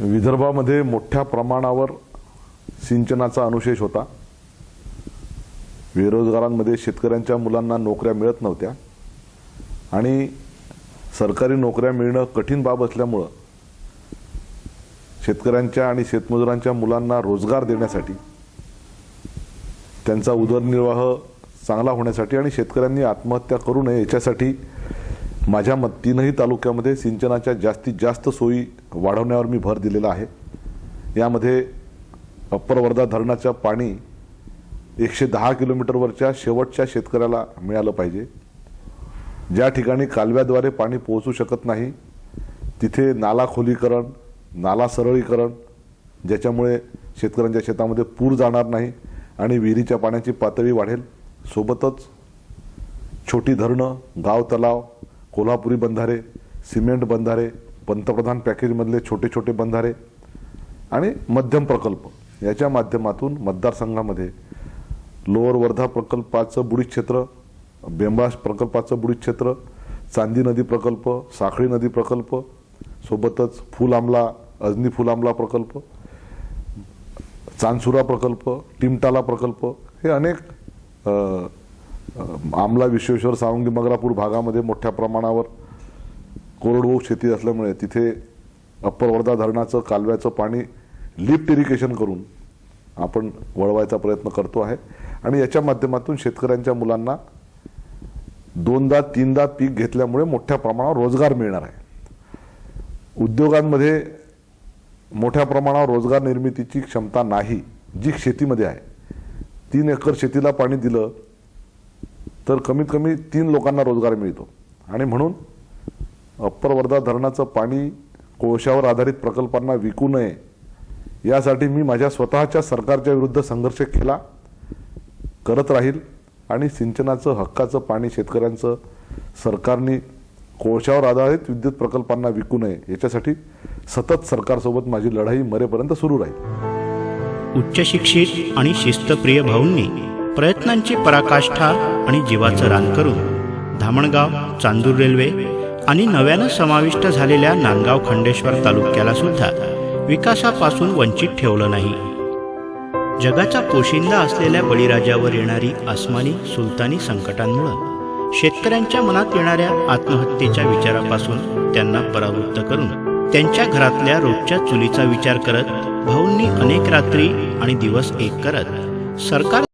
विदर्भामध्ये मोठ्या प्रमाणावर सिंचनाचा अनुशेष होता. बेरोजगारांमध्ये शेतकऱ्यांच्या मुलांना नोकऱ्या मिळत नव्हत्या. आणि सरकारी नोकऱ्या मिळणं कठीण बाब असल्यामुळं शेतकऱ्यांच्या आणि शेतमजुरांच्या मुलांना रोजगार देण्यासाठी त्यांचा उदरनिर्वाह चांगला होण्यासाठी आणि शेतकऱ्यांनी आत्महत्या करू नये याच्यासाठी माझ्या मत तीनही तालुक्यामध्ये सिंचनाच्या जास्तीत जास्त सोयी वाढवण्यावर मी भर दिलेला आहे. यामध्ये अप्पर वर्धा धरणाचं पाणी एकशे दहा किलोमीटरवरच्या शेवटच्या शेतकऱ्याला मिळालं पाहिजे. ज्या ठिकाणी कालव्याद्वारे पाणी पोहोचू शकत नाही तिथे नाला खोलीकरण नाला सरळीकरण ज्याच्यामुळे शेतकऱ्यांच्या शेतामध्ये पूर जाणार नाही आणि विहिरीच्या पाण्याची पातळी वाढेल. सोबतच छोटी धरणं गाव तलाव कोल्हापुरी बंधारे सिमेंट बंधारे पंतप्रधान पॅकेजमधले छोटे छोटे बंधारे आणि मध्यम प्रकल्प. याच्या माध्यमातून मतदारसंघामध्ये लोअर वर्धा प्रकल्पाचं बुडीत क्षेत्र बेंबास प्रकल्पाचं बुडीत क्षेत्र चांदी नदी प्रकल्प साखळी नदी प्रकल्प सोबतच फुल आमला अजनी फुल आमला प्रकल्प चांदसुरा प्रकल्प टिमटाला प्रकल्प हे अनेक आमला विश्वेश्वर सावंगी मगरापूर भागामध्ये मोठ्या प्रमाणावर कोरडवाहू शेती असल्यामुळे तिथे अप्पर वर्धा धरणाचं कालव्याचं पाणी लिफ्ट इरिगेशन करून आपण वळवायचा प्रयत्न करतो आहे. आणि याच्या माध्यमातून शेतकऱ्यांच्या मुलांना दोनदा तीनदा पीक घेतल्यामुळे मोठ्या प्रमाणावर रोजगार मिळणार आहे. उद्योगांमध्ये मोठ्या प्रमाणावर रोजगार निर्मितीची क्षमता नाही जी शेतीमध्ये आहे. तीन एकर शेतीला पाणी दिलं तर कमीत कमी तीन लोकांना रोजगार मिळतो. आणि म्हणून अप्पर वर्धा धरणाचं पाणी कोळशावर आधारित प्रकल्पांना विकू नये यासाठी मी माझ्या स्वतःच्या सरकारच्या विरुद्ध संघर्ष केला करत राहील आणि सिंचनाचं हक्काचं पाणी शेतकऱ्यांचं सरकारने कोळशावर आधारित विद्युत प्रकल्पांना विकू नये याच्यासाठी सतत सरकारसोबत माझी लढाई मरेपर्यंत सुरू राहील. उच्च शिक्षित आणि शिस्तप्रिय भाऊंनी प्रयत्नांची पराकाष्ठा आणि जीवाचं रान करून धामणगाव चांदूर रेल्वे आणि नव्यानं समाविष्ट झालेल्या नांदगाव खंडेश्वर तालुक्याला सुद्धा विकासापासून वंचित ठेवलं नाही. जगाचा पोशिंदा असलेल्या बळीराजावर येणारी आसमानी सुलतानी संकटांमुळं शेतकऱ्यांच्या मनात येणाऱ्या आत्महत्येच्या विचारापासून त्यांना परावृत्त करून त्यांच्या घरातल्या रोजच्या चुलीचा विचार करत भाऊंनी अनेक रात्री आणि दिवस एक करत सरकार